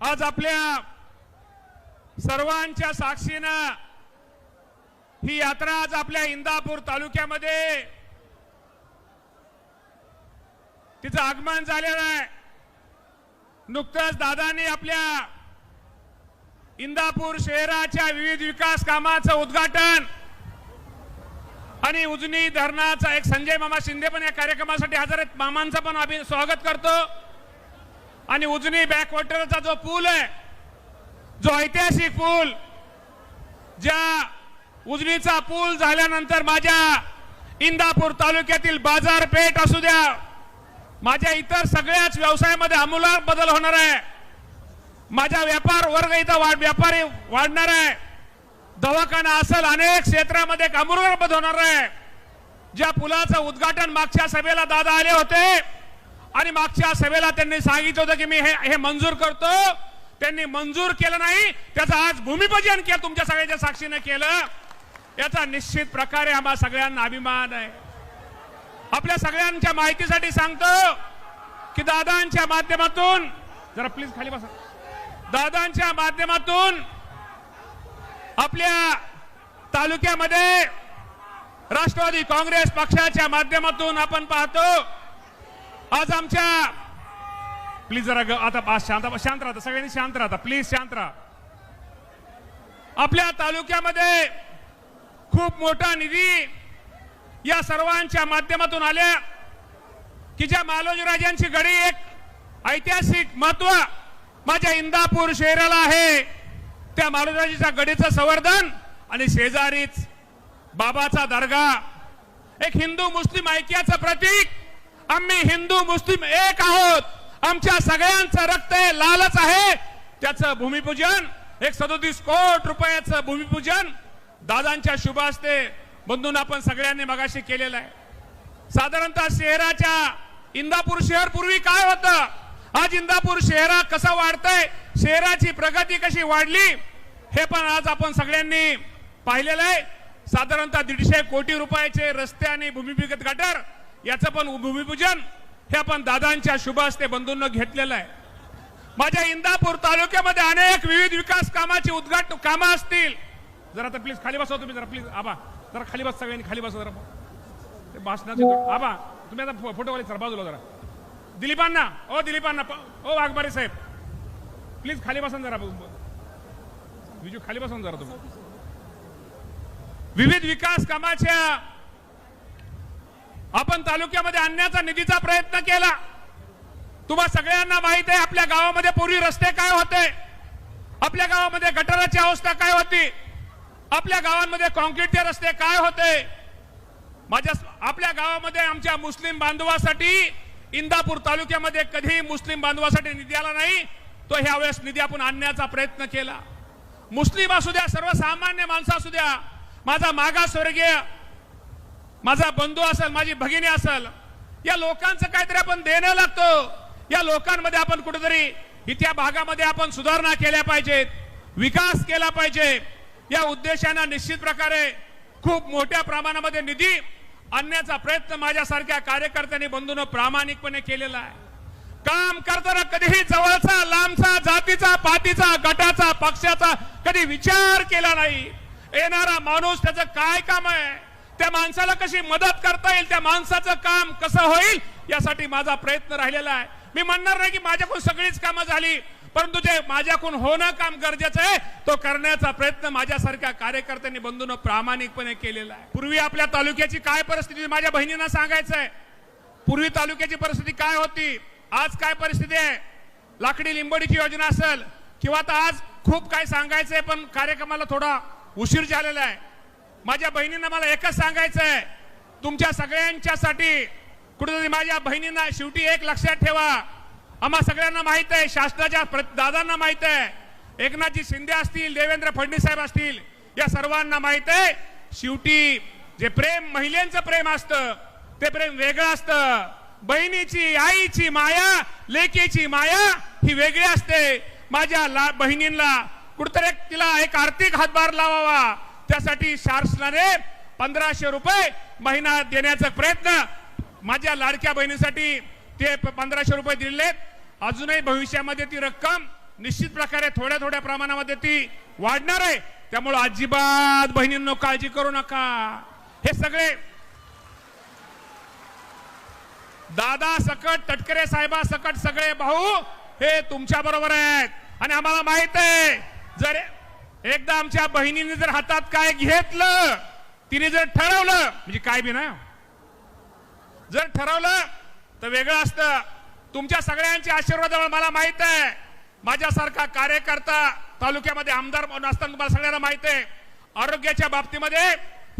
आज आपल्या सर्वांच्या साक्षीनं ही यात्रा आज आपल्या इंदापूर तालुक्यामध्ये तिचं आगमन झालेलं आहे. नुकतंच दादांनी आपल्या इंदापूर शहराच्या विविध विकास कामाचं उद्घाटन आणि उजनी धरणाचा एक संजय मामा शिंदे पण या कार्यक्रमासाठी हजर आहेत. मामांचं पण आम्ही स्वागत करतो. आणि उजनी बॅकवॉटरचा जो पूल आहे जो ऐतिहासिक पूल ज्या उजनीचा पूल झाल्यानंतर माझ्या इंदापूर तालुक्यातील बाजारपेठ असू द्या माझ्या इतर सगळ्याच व्यवसायामध्ये आमूलाग बदल होणार आहे. माझा व्यापार वर्ग इथं वाढ व्यापारी वाढणार आहे. दवाखाना असेल अनेक क्षेत्रामध्ये एक आमूलाग्र बदल होणार आहे. ज्या पुलाचं उद्घाटन मागच्या सभेला दादा आले होते आणि मागच्या सभेला त्यांनी सांगितलं होतं की मी हे हे मंजूर करतो. त्यांनी मंजूर केलं नाही. त्याचं आज भूमिपूजन केलं तुमच्या सगळ्याच्या साक्षीने केलं. याचा निश्चित प्रकारे आम्हा सगळ्यांना अभिमान आहे. आपल्या सगळ्यांच्या माहितीसाठी सांगतो की दादांच्या माध्यमातून जरा प्लीज खाली बसा. दादांच्या माध्यमातून आपल्या तालुक्यामध्ये राष्ट्रवादी काँग्रेस पक्षाच्या माध्यमातून आपण पाहतो आज आमच्या प्लीज जरा ग- आता शांत शांत राहता सगळ्यांनी शांत राहता. प्लीज शांत राहा. आपल्या तालुक्यामध्ये खूप मोठा निधी या सर्वांच्या माध्यमातून आल्या की ज्या मालोजीराजांची गडी एक ऐतिहासिक महत्त्व माझ्या इंदापूर शहराला आहे. त्या मालोजीराजाच्या गडीचं संवर्धन आणि शेजारीच बाबाचा दर्गा एक हिंदू मुस्लिम ऐक्याचं प्रतीक आम्ही हिंदू मुस्लिम एक आहोत. आमच्या सगळ्यांचं रक्त हे लालच आहे. त्याचं भूमिपूजन एक सदोतीस कोट रुपयाचं भूमिपूजन दादांच्या शुभ असते बंधून आपण सगळ्यांनी मगाशी केलेलं आहे. साधारणतः शहराच्या इंदापूर शहर पूर्वी काय होतं? आज इंदापूर शहरा कसं वाढतंय? शहराची प्रगती कशी वाढली? हे पण आज आपण सगळ्यांनी पाहिलेलं आहे. साधारणतः दीडशे कोटी रुपयाचे रस्ते आणि भूमिपिगत गटर याचं पण भूमिपूजन हे आपण दादांच्या शुभ हस्ते बंधूंना घेतलेलं आहे. माझ्या इंदापूर तालुक्यामध्ये अनेक विविध विकास कामाची उद्घाटन कामं असतील. जरा आता प्लीज खाली बसवा तुम्ही जरा प्लीज आबा जरा खाली बस सगळ्यांनी खाली बसा जरा. ते भाषणाचे आबा तुम्ही आता फो- फोटोवाले सर बाजूला जरा. दिलीपांना ओ दिलीपांना ओ वाघमारे साहेब. प्लीज खाली बसा जरा. विजू खाली बसा जरा तुम्ही. विविध विकास कामाच्या आपण तालुक्यामध्ये आणण्याचा निधीचा प्रयत्न केला. तुम्हा सगळ्यांना माहीत आहे आपल्या गावामध्ये पूर्वी रस्ते काय होते? आपल्या गावामध्ये गटाराची अवस्था काय होती? आपल्या गावांमध्ये कॉन्क्रीटचे रस्ते काय होते? माझ्या आपल्या गावामध्ये आमच्या मुस्लिम बांधवासाठी इंदापूर तालुक्यामध्ये कधीही मुस्लिम बांधवासाठी निधी आला नाही. तो ह्यावेळेस निधी आपण आणण्याचा प्रयत्न केला. मुस्लिम असू द्या सर्वसामान्य माणसं असू द्या माझा मागासवर्गीय माझा बंधू असेल माझी भगिनी असेल या लोकांचं काहीतरी आपण देणं लागतो. या लोकांमध्ये आपण कुठेतरी इथ्या भागामध्ये आपण सुधारणा केल्या पाहिजेत विकास केला पाहिजे. या उद्देशानं निश्चित प्रकारे खूप मोठ्या प्रमाणामध्ये निधी आणण्याचा प्रयत्न माझ्यासारख्या कार्यकर्त्यांनी बंधून प्रामाणिकपणे केलेला आहे. काम करताना कधीही जवळचा लांबचा जातीचा पातीचा गटाचा पक्षाचा कधी विचार केला नाही. येणारा माणूस त्याचं काय काम आहे? त्या माणसाला कशी मदत करता येईल त्या माणसाचं काम कसं होईल यासाठी माझा प्रयत्न राहिलेला आहे. मी म्हणणार नाही की माझ्याकडून सगळीच कामं झाली परंतु जे माझ्याकडून होणं काम गरजेचं आहे तो करण्याचा प्रयत्न माझ्यासारख्या कार्यकर्त्यांनी बंधून प्रामाणिकपणे केलेला आहे. पूर्वी आपल्या तालुक्याची काय परिस्थिती माझ्या बहिणींना सांगायचं आहे पूर्वी तालुक्याची परिस्थिती काय होती आज काय परिस्थिती आहे? लाकडी लिंबोडीची योजना असेल किंवा आता आज खूप काय सांगायचं आहे पण कार्यक्रमाला थोडा उशीर झालेला आहे. माझ्या बहिणींना मला एकच सांगायचं आहे तुमच्या सगळ्यांच्यासाठी कुठेतरी माझ्या बहिणींना शेवटी एक लक्षात ठेवा. आम्हा सगळ्यांना माहीत आहे शासनाच्या दादांना माहीत आहे. एकनाथजी शिंदे असतील देवेंद्र फडणवीस साहेब असतील या सर्वांना माहीत आहे शेवटी जे प्रेम महिलांचं प्रेम असतं ते प्रेम वेगळं असतं. बहिणीची आईची माया लेकीची माया ही वेगळी असते. माझ्या ला बहिणींना कुठतरी तिला एक आर्थिक हातभार लावावा. त्यासाठी शासनाने पंधराशे रुपये महिना देण्याचा प्रयत्न माझ्या लाडक्या बहिणीसाठी ते पंधराशे रुपये दिलेले अजूनही भविष्यामध्ये ती रक्कम निश्चित प्रकारे थोड्या थोड्या प्रमाणामध्ये ती वाढणार आहे. त्यामुळं अजिबात बहिणींनो काळजी करू नका. हे सगळे दादा सकट तटकरे साहेबा सकट सगळे भाऊ हे तुमच्या बरोबर आहेत. आणि आम्हाला माहीत आहे जर एकदा आमच्या बहिणीने जर हातात काय घेतलं तिने जर ठरवलं म्हणजे काय बी ना जर ठरवलं तर वेगळं असतं. तुमच्या सगळ्यांच्या आशीर्वाद मला माहीत आहे. माझ्यासारखा कार्यकर्ता तालुक्यामध्ये आमदार असताना तुम्हाला सगळ्यांना माहीत आहे. आरोग्याच्या बाबतीमध्ये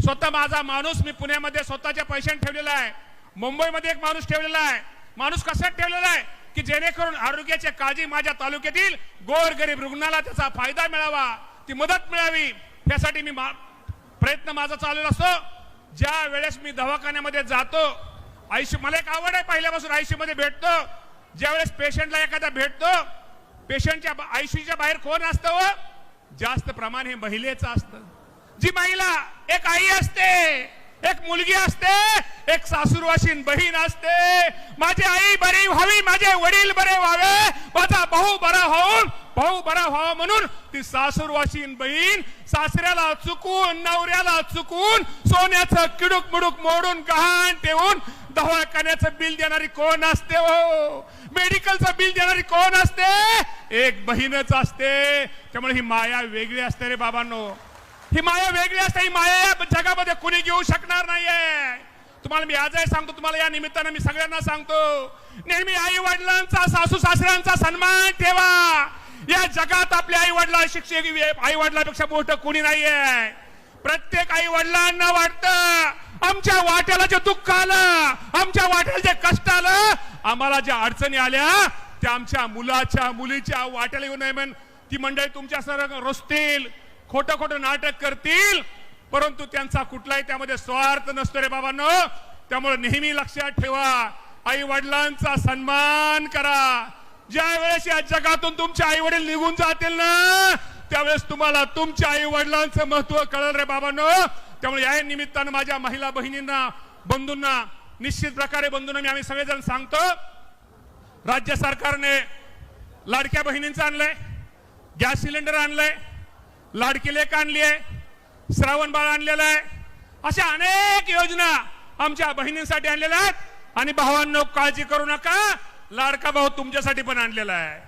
स्वतः माझा माणूस मी पुण्यामध्ये स्वतःच्या पैशाने ठेवलेला आहे. मुंबईमध्ये एक माणूस ठेवलेला आहे. माणूस कसा ठेवलेला आहे? की जेणेकरून आरोग्याची काळजी माझ्या तालुक्यातील गोरगरीब रुग्णाला त्याचा फायदा मिळावा. ती मदत मिळावी यासाठी मी मा- प्रयत्न माझा चालू असतो. ज्या वेळेस मी दवाखान्यामध्ये जातो आयुष्य मला एक आवड आहे पहिल्यापासून आयुष्यामध्ये भेटतो. ज्या वेळेस पेशंटला एखादा भेटतो पेशंटच्या आयुष्याच्या बाहेर कोण असतं व जास्त प्रमाण हे महिलेचं असतं. जी महिला एक आई असते एक मुलगी असते एक सासूरवाशीन बहीण असते. माझी आई बरी व्हावी माझे वडील बरे व्हावे माझा भाऊ बरा होऊन भाऊ बरा व्हावा म्हणून ती सासूरवाशीन बहीण सासऱ्याला चुकून नवऱ्याला चुकून सोन्याचं किडूक मुडूक मोडून गहाण ठेवून दवाखान्याचं बिल देणारी कोण असते हो? मेडिकलचं बिल देणारी कोण असते? एक बहीणच असते. त्यामुळे ही माया वेगळी असते रे बाबांनो. ही माया वेगळी असते. ही माया जगामध्ये कुणी घेऊ शकणार नाहीये. तुम्हाला मी आजही सांगतो तुम्हाला या निमित्तानं मी सगळ्यांना सांगतो. नेहमी आई वडिलांचा सासू सासऱ्यांचा सन्मान ठेवा. या जगात आपल्या आई वडिला शिक्षक आई वडिलापेक्षा मोठं कोणी नाहीये. प्रत्येक आई वडिलांना वाटतं आमच्या वाट्याला जे दुःख आलं आमच्या वाट्याला जे कष्ट आलं आम्हाला ज्या अडचणी आल्या त्या आमच्या मुलाच्या मुलीच्या वाट्याला येऊ नये म्हणून ती मंडळी तुमच्या सर रोजतील खोटं खोटं नाटक करतील परंतु त्यांचा कुठलाही त्यामध्ये स्वार्थ नसतो रे बाबांनो. त्यामुळे नेहमी लक्षात ठेवा आई वडिलांचा सन्मान करा. ज्या वेळेस या जगातून तुमचे आई वडील निघून जातील ना त्यावेळेस तुम्हाला तुमच्या आई वडिलांचं महत्त्व कळलं रे बाबांनो. त्यामुळे या निमित्तानं माझ्या महिला बहिणींना बंधूंना निश्चित प्रकारे बंधूंना मी आम्ही सगळेजण सांगतो राज्य सरकारने लाडक्या बहिणींचं आणलंय गॅस सिलेंडर आणलंय लाडकी लेख आणली आहे श्रावण बाळ आणलेलं आहे अशा अनेक योजना आमच्या बहिणींसाठी आणलेल्या आहेत. आणि भावांनो काळजी करू नका. लाडका भाऊ तुमच्यासाठी पण आणलेला आहे.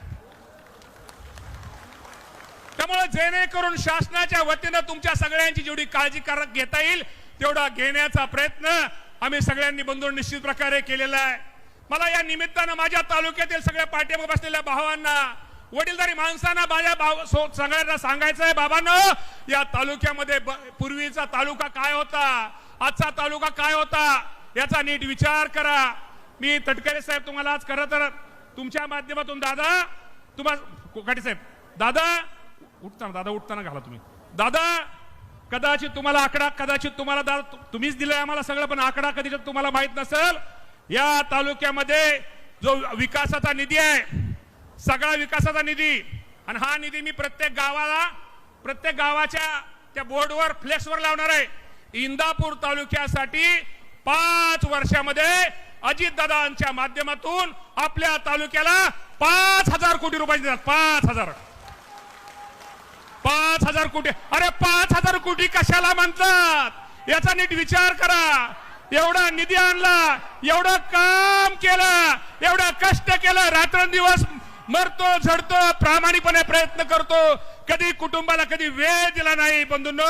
त्यामुळे जेणेकरून शासनाच्या वतीनं तुमच्या सगळ्यांची जेवढी काळजी कर- घेता येईल तेवढा घेण्याचा प्रयत्न आम्ही सगळ्यांनी बंधून निश्चित प्रकारे केलेला आहे. मला या निमित्तानं माझ्या तालुक्यातील सगळ्या पाठीमागे बसलेल्या भावांना वडीलधारी माणसांना माझ्या भाव सगळ्यांना सांगायचं आहे बाबांनो या तालुक्यामध्ये पूर्वीचा तालुका काय होता? आजचा तालुका काय होता? याचा नीट विचार करा. मी तटकरे साहेब तुम्हाला आज खरं तर तुमच्या माध्यमातून दादा तुम्हाला कोकाटे साहेब दादा उठताना दादा उठताना घाला तुम्ही. दादा कदाचित तुम्हाला आकडा कदाचित तुम्हाला दादा तुम्हीच दिलाय आम्हाला सगळं पण आकडा कदाचित तुम्हाला माहीत नसेल. या तालुक्यामध्ये जो विकासाचा निधी आहे सगळा विकासाचा निधी आणि हा निधी मी प्रत्येक गावाला प्रत्येक गावाच्या त्या बोर्डवर फ्लेक्सवर लावणार आहे. इंदापूर तालुक्यासाठी पाच वर्षामध्ये अजितदादांच्या माध्यमातून आपल्या तालुक्याला पाच हजार कोटी रुपये देतात पाच हजार. पाच हजार कोटी. अरे पाच हजार कोटी कशाला म्हणतात? याचा नीट विचार करा. एवढा निधी आणला एवढं काम केलं एवढं कष्ट केलं रात्रंदिवस मरतो झडतो प्रामाणिकपणे प्रयत्न करतो. कधी कुटुंबाला कधी वेळ दिला नाही बंधूंनो.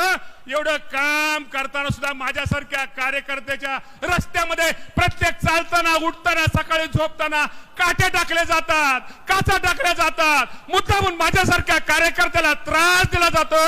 एवढं काम करताना सुद्धा माझ्यासारख्या कार्यकर्त्याच्या रस्त्यामध्ये प्रत्येक चालताना उठताना सकाळी झोपताना काटे टाकले जातात काचा टाकल्या जातात. मुद्दामून माझ्यासारख्या कार्यकर्त्याला त्रास दिला जातो.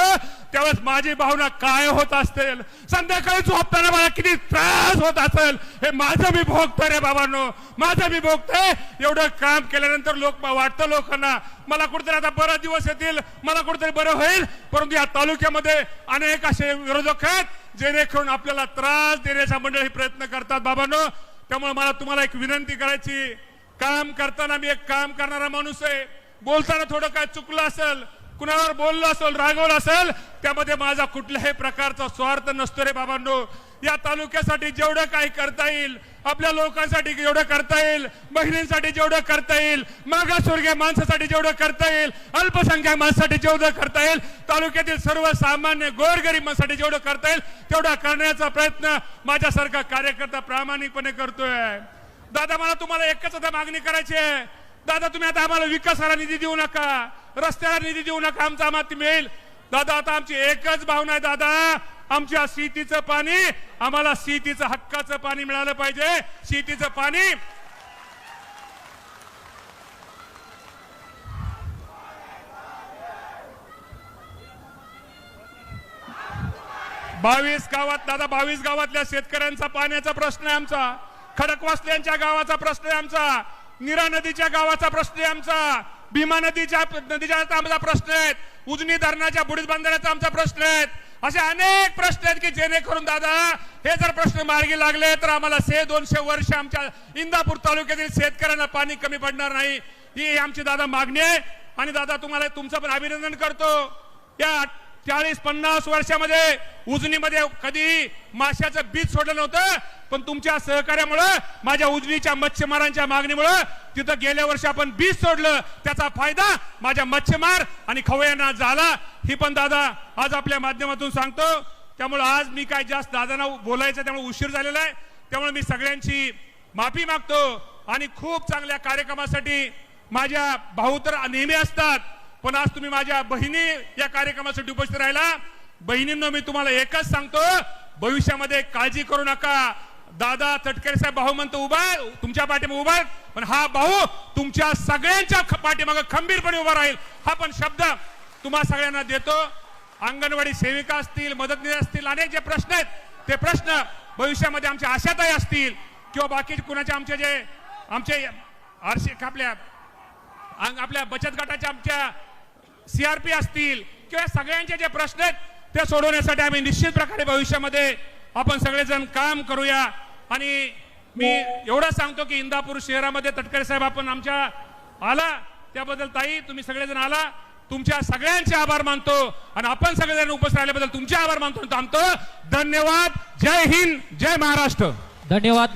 त्यावेळेस माझी भावना काय होत असेल संध्याकाळी झोपताना मला किती त्रास होत असेल? हे माझं मी भोगतो रे बाबांनो. माझं मी भोगतोय. एवढं काम केल्यानंतर लोक वाटतं लोकांना मला कुठेतरी आता बरं दिवस येतील मला कुठेतरी बरं होईल. परंतु या तालुक्यामध्ये अनेक असे विरोधक आहेत जेणेकरून आपल्याला त्रास देण्याचा मंडळी प्रयत्न करतात बाबांनो. त्यामुळे मला तुम्हाला एक विनंती करायची. काम करताना मी एक काम करणारा माणूस आहे. बोलताना थोडं काय चुकलं असेल कुणावर बोललो असेल रागवलं असेल त्यामध्ये माझा कुठल्याही प्रकारचा स्वार्थ नसतो रे बाबांनो. या तालुक्यासाठी जेवढं काही करता येईल आपल्या लोकांसाठी जेवढं करता येईल बहिणींसाठी जेवढं करता येईल मागासवर्गीय माणसासाठी जेवढं करता येईल अल्पसंख्याक माणसासाठी जेवढं करता येईल तालुक्यातील सर्वसामान्य गोरगरिबांसाठी जेवढं करता येईल तेवढा करण्याचा प्रयत्न माझ्यासारखा कार्यकर्ता प्रामाणिकपणे करतोय. दादा मला तुम्हाला एकच आता मागणी करायची आहे. दादा तुम्ही आता आम्हाला विकासाला निधी देऊ नका रस्त्याला निधी देऊ नका आमचा माती मिळेल दादा आता आमची एकच भावना आहे दादा. आमच्या शेतीचं पाणी आम्हाला शेतीचं हक्काचं पाणी मिळालं पाहिजे. शेतीचं पाणी. बावीस गावात दादा बावीस गावातल्या शेतकऱ्यांचा पाण्याचा प्रश्न आहे आमचा. खडकवासल्यांच्या गावाचा प्रश्न आहे आमचा. नीरा नदीच्या गावाचा प्रश्न आहे आमचा. भीमा नदीच्या नदीच्या आमचा प्रश्न आहे. उजनी धरणाच्या बुडीत बांधण्याचा आमचा प्रश्न आहे. असे अनेक प्रश्न आहेत की जेणेकरून दादा हे जर प्रश्न मार्गी लागले तर आम्हाला से दोनशे वर्ष आमच्या इंदापूर तालुक्यातील शेतकऱ्यांना पाणी कमी पडणार नाही. ही आमची दादा मागणी आहे. आणि दादा तुम्हाला तुमचं पण अभिनंदन करतो. या चाळीस पन्नास वर्षामध्ये उजनीमध्ये कधी माशाचं बीज सोडलं नव्हतं पण तुमच्या सहकार्यामुळं माझ्या उजनीच्या मच्छीमारांच्या मागणीमुळं तिथं गेल्या वर्षी आपण बीज सोडलं. त्याचा फायदा माझ्या मच्छीमार आणि खवयांना झाला. ही पण दादा आज आपल्या माध्यमातून सांगतो. त्यामुळे आज मी काय जास्त दादांना बोलायचं त्यामुळे उशीर झालेला आहे. त्यामुळे मी सगळ्यांची माफी मागतो. आणि खूप चांगल्या कार्यक्रमासाठी माझ्या भाऊ तर नेहमी असतात. पण आज तुम्ही माझ्या बहिणी या कार्यक्रमासाठी उपस्थित राहिला. बहिणींनो मी तुम्हाला एकच सांगतो भविष्यामध्ये काळजी करू नका. दादा तटकरे साहेब भाऊ म्हणतो उभा आहे, तुमच्या पाठीमागे उभा आहे. पण हा भाऊ तुमच्या सगळ्यांच्या ख- पाठीमागे खंबीरपणे उभा राहील. हा पण शब्द तुम्हा सगळ्यांना देतो. अंगणवाडी सेविका असतील मदतनीस असतील अनेक जे प्रश्न आहेत ते प्रश्न भविष्यामध्ये आमच्या आशाताई असतील किंवा बाकी कुणाचे आमचे जे आमचे आरशी आपल्या आपल्या बचत गटाच्या आमच्या सीआरपी असतील किंवा सगळ्यांचे जे प्रश्न आहेत ते सोडवण्यासाठी आम्ही निश्चित प्रकारे भविष्यामध्ये आपण सगळेजण काम करूया. आणि मी एवढं सांगतो की इंदापूर शहरामध्ये तटकरे साहेब आपण आमच्या आला. त्याबद्दल ताई तुम्ही सगळेजण आला. तुमच्या सगळ्यांचे आभार मानतो आणि आपण सगळेजण उपस्थित राहिल्याबद्दल तुमचे आभार मानतो आणि थांबतो. धन्यवाद. जय हिंद. जय महाराष्ट्र. धन्यवाद